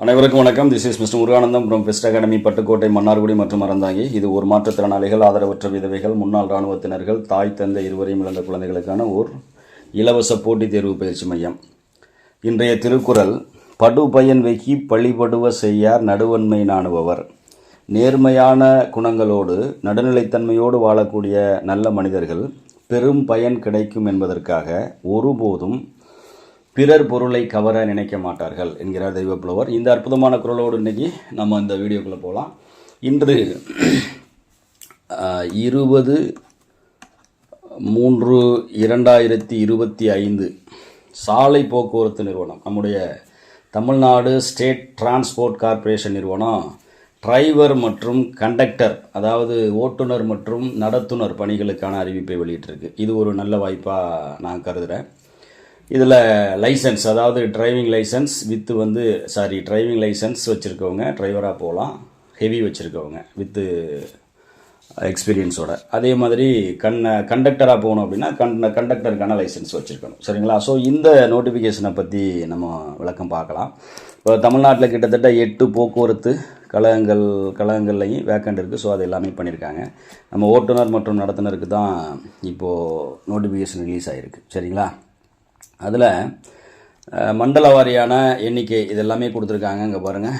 அனைவருக்கும் வணக்கம். This is mister Muruganandham from best academy Pattukkottai Mannargudi மற்றும் அறந்தாங்கி. இது ஒரு மாற்றுத்திறனாளிகள் ஆதரவற்ற விதவைகள் முன்னாள் இராணுவத்தினர்கள் தாய் தந்தை இருவரையும் இழந்த குழந்தைகளுக்கான ஓர் இலவச போட்டித் தேர்வு பயிற்சி மையம். இன்றைய திருக்குறள் படு பயன் வைக்கி பழிபடுவ செய்யார் நடுவன்மை நாணுபவர். நேர்மையான குணங்களோடு நடுநிலைத்தன்மையோடு வாழக்கூடிய நல்ல மனிதர்கள் பெரும் பயன் கிடைக்கும் என்பதற்காக ஒருபோதும் பிறர் பொருளை கவர நினைக்க மாட்டார்கள் என்கிறார் தெய்வப்புலவர். இந்த அற்புதமான குரலோடு இன்னைக்கு நம்ம இந்த வீடியோக்குள்ளே போகலாம் இன்று இருபது மூன்று இரண்டாயிரத்தி இருபத்தி ஐந்து சாலை போக்குவரத்து நிறுவனம் நம்முடைய தமிழ்நாடு ஸ்டேட் டிரான்ஸ்போர்ட் கார்ப்பரேஷன் நிறுவனம் டிரைவர் மற்றும் கண்டக்டர் அதாவது ஓட்டுநர் மற்றும் நடத்துனர் பணிகளுக்கான அறிவிப்பை வெளியிட்டிருக்கு. இது ஒரு நல்ல வாய்ப்பாக நான் கருதுகிறேன் இதில் லைசன்ஸ் அதாவது டிரைவிங் லைசன்ஸ் வித்து வந்து சாரி டிரைவிங் லைசன்ஸ் வச்சுருக்கவங்க டிரைவராக போகலாம் ஹெவி வச்சுருக்கவங்க வித்து எக்ஸ்பீரியன்ஸோட அதே மாதிரி கண்ண கண்டக்டராக போகணும் அப்படின்னா கண் கண்டக்டருக்கான லைசன்ஸ் வச்சுருக்கணும். சரிங்களா? ஸோ இந்த நோட்டிஃபிகேஷனை பற்றி நம்ம விளக்கம் பார்க்கலாம். இப்போ தமிழ்நாட்டில் கிட்டத்தட்ட எட்டு போக்குவரத்து கழகங்கள் கழகங்கள்லையும் வேக்கண்ட் இருக்குது ஸோ அது எல்லாமே பண்ணியிருக்காங்க நம்ம ஓட்டுநர் மற்றும் நடத்துனருக்கு தான் இப்போது நோட்டிஃபிகேஷன் ரிலீஸ் ஆகிருக்கு சரிங்களா? அதில் மண்டல வாரியான எண்ணிக்கை இது எல்லாமே கொடுத்துருக்காங்க இங்கே பாருங்கள்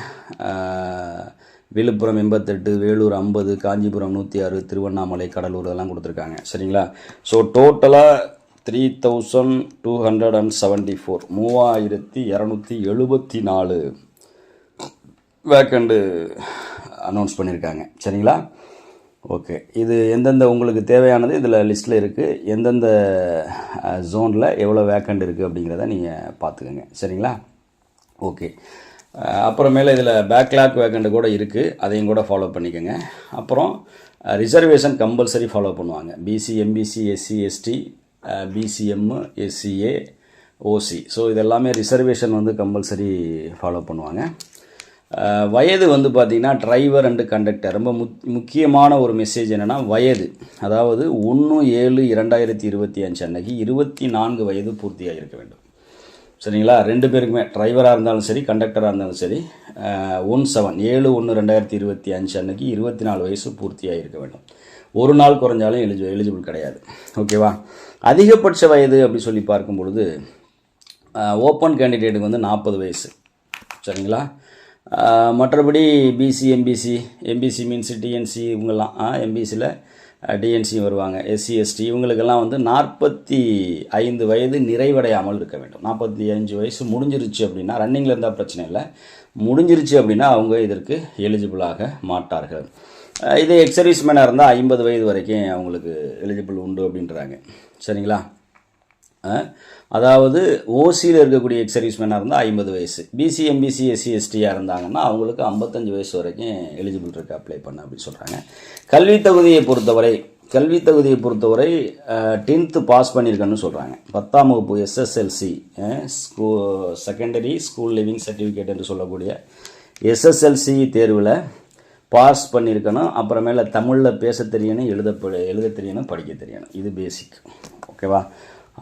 விழுப்புரம் எண்பத்தெட்டு வேலூர் ஐம்பது காஞ்சிபுரம் நூற்றி ஆறு திருவண்ணாமலை கடலூர் இதெல்லாம் கொடுத்துருக்காங்க. சரிங்களா? ஸோ டோட்டலாக three thousand two hundred and seventy four மூவாயிரத்தி இரநூத்தி எழுபத்தி நாலு வேக்கண்டு அனௌன்ஸ் பண்ணியிருக்காங்க சரிங்களா? ஓகே. இது எந்தெந்த உங்களுக்கு தேவையானது இதில் லிஸ்ட்டில் இருக்குது எந்தெந்த ஜோனில் எவ்வளோ வேக்கண்ட் இருக்குது அப்படிங்கிறத நீங்கள் பார்த்துக்கோங்க சரிங்களா? ஓகே. அப்புறமேல இதில் பேக்லாக் வேக்கண்ட் கூட இருக்குது அதையும் கூட ஃபாலோ பண்ணிக்கோங்க. அப்புறம் ரிசர்வேஷன் கம்பல்சரி ஃபாலோ பண்ணுவாங்க. BC MBC SC ST BCM SCA OC so இதெல்லாமே ரிசர்வேஷன் வந்து கம்பல்சரி ஃபாலோ பண்ணுவாங்க. வயது வந்து பார்த்திங்கன்னா டிரைவர் அண்டு கண்டக்டர் ரொம்ப முக்கியமான ஒரு மெசேஜ் என்னென்னா வயது. அதாவது ஒன்று ஏழு இரண்டாயிரத்தி இருபத்தி அஞ்சு அன்னைக்கு இருபத்தி நான்கு வயது பூர்த்தியாக இருக்க வேண்டும். சரிங்களா? ரெண்டு பேருக்குமே டிரைவராக இருந்தாலும் சரி கண்டக்டராக இருந்தாலும் சரி ஒன் செவன் ஏழு ஒன்று ரெண்டாயிரத்தி இருபத்தி அஞ்சு அன்னைக்கு இருபத்தி நாலு வயசு பூர்த்தியாக இருக்க வேண்டும். ஒரு நாள் குறைஞ்சாலும் எலிஜி எலிஜிபிள் கிடையாது. ஓகேவா அதிகபட்ச வயது அப்படி சொல்லி பார்க்கும் பொழுது ஓப்பன் கேண்டிடேட்டுக்கு வந்து நாற்பது வயசு. சரிங்களா? மற்றபடி BC MBC MBC means DNC இவங்கெல்லாம் எம்பிசியில் டிஎன்சி வருவாங்க. எஸ்சி எஸ்டி இவங்களுக்கெல்லாம் வந்து நாற்பத்தி ஐந்து வயது நிறைவடையாமல் இருக்க வேண்டும். நாற்பத்தி அஞ்சு வயசு முடிஞ்சிருச்சு அப்படின்னா ரன்னிங்கில் இருந்தால் பிரச்சனை இல்லை. முடிஞ்சிருச்சு அப்படின்னா அவங்க இதற்கு எலிஜிபிளாக மாட்டார்கள். ஆஹ் இதே எக்ஸர்வீஸ்மேனாக இருந்தால் ஐம்பது வயது வரைக்கும் அவங்களுக்கு எலிஜிபிள் உண்டு அப்படின்றாங்க. சரிங்களா? அதாவது ஓசியில் இருக்கக்கூடிய எக்ஸர்வீஸ்மேனாக இருந்தால் ஐம்பது வயசு. பிசி எம்பிசி எஸ்சி எஸ்டியாக இருந்தாங்கன்னா அவங்களுக்கு ஐம்பத்தஞ்சு வயசு வரைக்கும் எலிஜிபிள் இருக்குது அப்ளை பண்ண அப்படின்னு சொல்கிறாங்க கல்வி தகுதியை பொறுத்தவரை கல்வி தகுதியை பொறுத்தவரை டென்த்து பாஸ் பண்ணியிருக்கேன்னு சொல்கிறாங்க பத்தாம் வகுப்பு எஸ்எஸ்எல்சி ஸ்கூ செகண்டரி ஸ்கூல் லிவிங் சர்டிஃபிகேட் என்று சொல்லக்கூடிய எஸ்எஸ்எல்சி தேர்வில் பாஸ் பண்ணியிருக்கணும். அப்புறமேல தமிழில் பேச தெரியணும் எழுத எழுத தெரியணும் படிக்க தெரியணும். இது பேசிக் ஓகேவா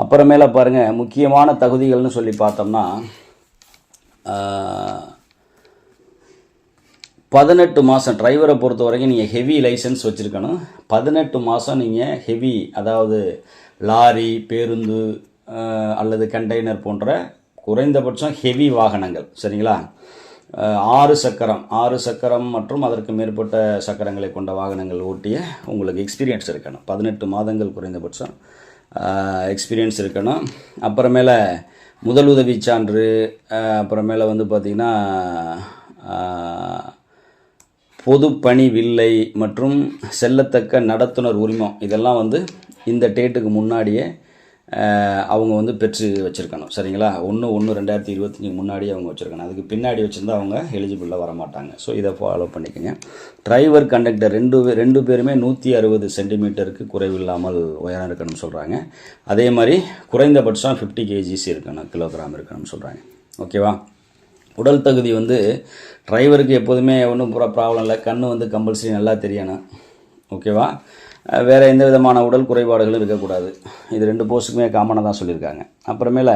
அப்புறமேல பாருங்கள் முக்கியமான தகுதிகள்னு சொல்லி பார்த்தோம்னா பதினெட்டு மாதம் டிரைவரை பொறுத்த வரைக்கும் நீங்கள் ஹெவி லைசன்ஸ் வச்சுருக்கணும். பதினெட்டு மாதம் நீங்கள் ஹெவி அதாவது லாரி பேருந்து அல்லது கண்டெய்னர் போன்ற குறைந்தபட்சம் ஹெவி வாகனங்கள் சரிங்களா? ஆறு சக்கரம் ஆறு சக்கரம் மற்றும் அதற்கு மேற்பட்ட சக்கரங்களை கொண்ட வாகனங்கள் ஓட்டிய உங்களுக்கு எக்ஸ்பீரியன்ஸ் இருக்கணும். பதினெட்டு மாதங்கள் குறைந்தபட்சம். எக்ஸ்பீரியன்ஸ் இருக்கணும். அப்புறமேல முதலுதவி சான்று அப்புறமேல வந்து பார்த்திங்கன்னா பொதுப்பணி வில்லை மற்றும் செல்லத்தக்க நடத்துனர் உரிமம் இதெல்லாம் வந்து இந்த டேட்டுக்கு முன்னாடியே அவங்க வந்து பெற்று வச்சுருக்கணும். சரிங்களா? ஒன்று ஒன்று ரெண்டாயிரத்தி இருபத்தஞ்சி முன்னாடியே அவங்க வச்சுருக்கணும். அதுக்கு பின்னாடி வச்சுருந்தா அவங்க எலிஜிபிளாக வர மாட்டாங்க ஸோ இதை ஃபாலோ பண்ணிக்கோங்க. டிரைவர் கண்டக்டர் ரெண்டு ரெண்டு பேருமே நூற்றி அறுபது சென்டிமீட்டருக்கு குறைவில்லாமல் உயரம் இருக்கணும்னு சொல்கிறாங்க அதே மாதிரி குறைந்தபட்சம் ஃபிஃப்டி கேஜிஸ் இருக்கணும் கிலோகிராம் இருக்கணும்னு சொல்கிறாங்க ஓகேவா உடல் தகுதி வந்து டிரைவருக்கு எப்போதுமே ஒன்றும் பூரா ப்ராப்ளம் இல்லை. கண்ணு வந்து கம்பல்சரி நல்லா தெரியணும். ஓகேவா வேறு எந்த விதமான உடல் குறைபாடுகளும் இருக்கக்கூடாது. இது ரெண்டு போஸ்ட்டுக்குமே காமனாக தான் சொல்லியிருக்காங்க. அப்புறமேல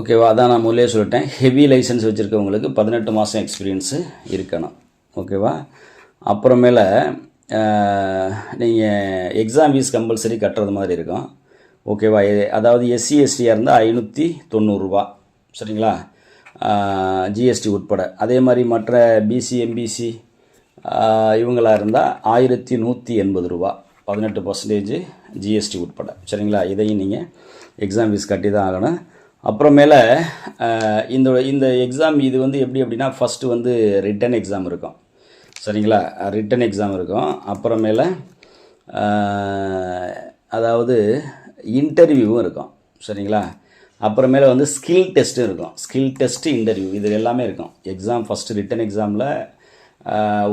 ஓகேவா அதான் நான் முதலே சொல்லிட்டேன். ஹெவி லைசன்ஸ் வச்சுருக்கவங்களுக்கு பதினெட்டு மாதம் எக்ஸ்பீரியன்ஸு இருக்கணும். ஓகேவா அப்புறமேல நீங்கள் எக்ஸாம் ஃபீஸ் கம்பல்சரி கட்டுறது மாதிரி இருக்கும். ஓகேவா அதாவது எஸ்சி எஸ்டியாக இருந்தால் ஐநூற்றி தொண்ணூறுரூவா சரிங்களா? ஜிஎஸ்டி உட்பட. அதே மாதிரி மற்ற பிசி எம்பிசி இவங்களாக இருந்தால் ஆயிரத்தி நூற்றி எண்பது ரூபா. பதினெட்டு பர்சன்டேஜ் ஜிஎஸ்டி உட்பட. சரிங்களா? இதையும் நீங்கள் எக்ஸாம் ஃபீஸ் கட்டி தான் ஆகணும். அப்புறமேல இந்த இந்த எக்ஸாம் இது வந்து எப்படி அப்படின்னா ஃபஸ்ட்டு வந்து ரிட்டன் எக்ஸாம் இருக்கும். சரிங்களா? ரிட்டன் எக்ஸாம் இருக்கும். அப்புறமேல அதாவது இன்டர்வியூவும் இருக்கும். சரிங்களா? அப்புறமேல வந்து ஸ்கில் டெஸ்ட்டு இருக்கும். ஸ்கில் டெஸ்ட்டு இன்டர்வியூ இது எல்லாமே இருக்கும். எக்ஸாம் ஃபஸ்ட்டு ரிட்டன் எக்ஸாமில்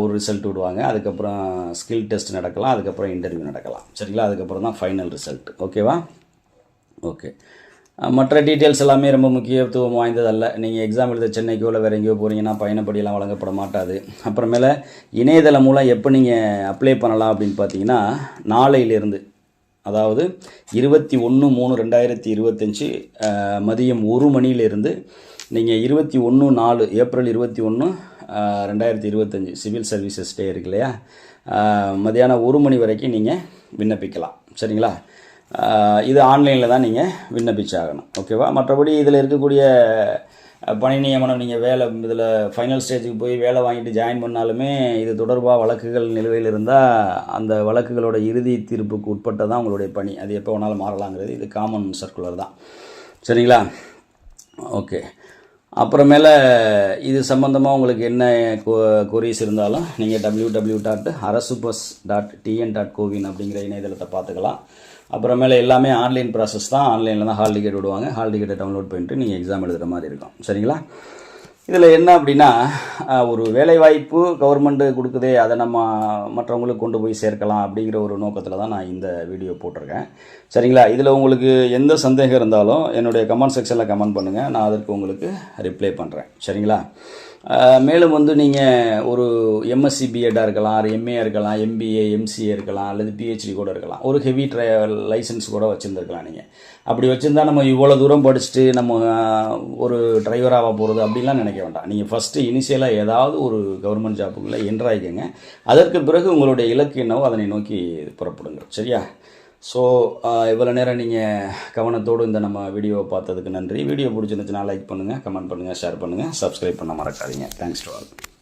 ஒரு ரிசல்ட் விடுவாங்க. அதுக்கப்புறம் ஸ்கில் டெஸ்ட் நடக்கலாம். அதுக்கப்புறம் இன்டர்வியூ நடக்கலாம். சரிங்களா? அதுக்கப்புறம் தான் ஃபைனல் ரிசல்ட் ஓகேவா ஓகே மற்ற டீட்டெயில்ஸ் எல்லாமே ரொம்ப முக்கியத்துவம் வாய்ந்ததல்ல. நீங்கள் எக்ஸாம் எழுத சென்னைக்கோ இல்லை வேறு எங்கேயோ போகிறீங்கன்னா பயணப்படியெல்லாம் வழங்கப்பட மாட்டாது. அப்புறமேல இணையதளம் மூலம் எப்போ நீங்கள் அப்ளை பண்ணலாம் அப்படின்னு பார்த்தீங்கன்னா நாளையிலேருந்து அதாவது இருபத்தி ஒன்று மூணு ரெண்டாயிரத்தி இருபத்தஞ்சி மதியம் ஒரு மணியிலிருந்து நீங்கள் இருபத்தி ஒன்று நாலு ஏப்ரல் இருபத்தி ஒன்று ரெண்டாயிரத்தி இருபத்தஞ்சி சிவில் சர்வீசஸ் டே இருக்கு இல்லையா? மதியானம் ஒரு மணி வரைக்கும் நீங்கள் விண்ணப்பிக்கலாம். சரிங்களா? இது ஆன்லைனில் தான் நீங்கள் விண்ணப்பிச்சாகணும். ஓகேவா? மற்றபடி இதில் இருக்கக்கூடிய பணி நியமனம் நீங்கள் வேலை இதில் ஃபைனல் ஸ்டேஜுக்கு போய் வேலை வாங்கிட்டு ஜாயின் பண்ணாலுமே இது தொடர்பாக வழக்குகள் நிலுவையில் இருந்தால் அந்த வழக்குகளோட இறுதி தீர்ப்புக்கு உட்பட்டதான் உங்களுடைய பணி. அது எப்போ வேணாலும் மாறலாங்கிறது. இது காமன் சர்க்குலர் தான். சரிங்களா? ஓகே அப்புறமேல இது சம்மந்தமாக உங்களுக்கு என்ன கொரிஸ் இருந்தாலும் நீங்கள் W W dot arasu bus dot TN dot gov in அப்படிங்கிற இணையதளத்தை பார்த்துக்கலாம். அப்புறமேல எல்லாமே ஆன்லைன் ப்ராசஸ் தான். ஆன்லைனில் தான் ஹால் டிக்கெட் விடுவாங்க. ஹால் டிக்கெட்டை டவுன்லோட் பண்ணிட்டு நீங்கள் எக்ஸாம் எழுதுகிற மாதிரி இருக்கும். சரிங்களா? இதில் என்ன அப்படின்னா ஒரு வேலைவாய்ப்பு கவர்மெண்ட்டு கொடுக்குதே அதை நம்ம மற்றவங்களுக்கு கொண்டு போய் சேர்க்கலாம் அப்படிங்கிற ஒரு நோக்கத்தில் தான் நான் இந்த வீடியோ போட்டிருக்கேன். சரிங்களா? இதில் உங்களுக்கு எந்த சந்தேகம் இருந்தாலும் என்னுடைய கமெண்ட் செக்ஷனில் கமெண்ட் பண்ணுங்கள் நான் அதற்கு உங்களுக்கு ரிப்ளை பண்ணுறேன் சரிங்களா? மேலும் வந்து நீங்கள் ஒரு எம்எஸ்சி பிஎட்டாக இருக்கலாம் எம்ஏ இருக்கலாம் எம்பிஏ எம்சிஏ இருக்கலாம் அல்லது பிஹெச்டி கூட இருக்கலாம். ஒரு ஹெவி ட்ரை லைசன்ஸ் கூட வச்சுருந்துருக்கலாம் நீங்கள் அப்படி வச்சுருந்தா நம்ம இவ்வளோ தூரம் படிச்சுட்டு நம்ம ஒரு டிரைவராக போகிறது அப்படிலாம் நினைக்க வேண்டாம். நீங்கள் ஃபஸ்ட்டு இனிஷியலாக ஏதாவது ஒரு கவர்மெண்ட் ஜாப்புக்குள்ளே என்ட்ராயிக்கங்க அதற்கு பிறகு உங்களுடைய இலக்கு என்னவோ அதனை நோக்கி புறப்படுங்க. சரியா? ஸோ இவ்வளோ நேரம் நீங்கள் கவனத்தோடு இந்த நம்ம வீடியோவை பார்த்ததுக்கு நன்றி. வீடியோ பிடிச்சிருந்துச்சுன்னா லைக் பண்ணுங்கள் கமெண்ட் பண்ணுங்கள் ஷேர் பண்ணுங்கள் சப்ஸ்கிரைப் பண்ண மறக்காதீங்க. Thanks to all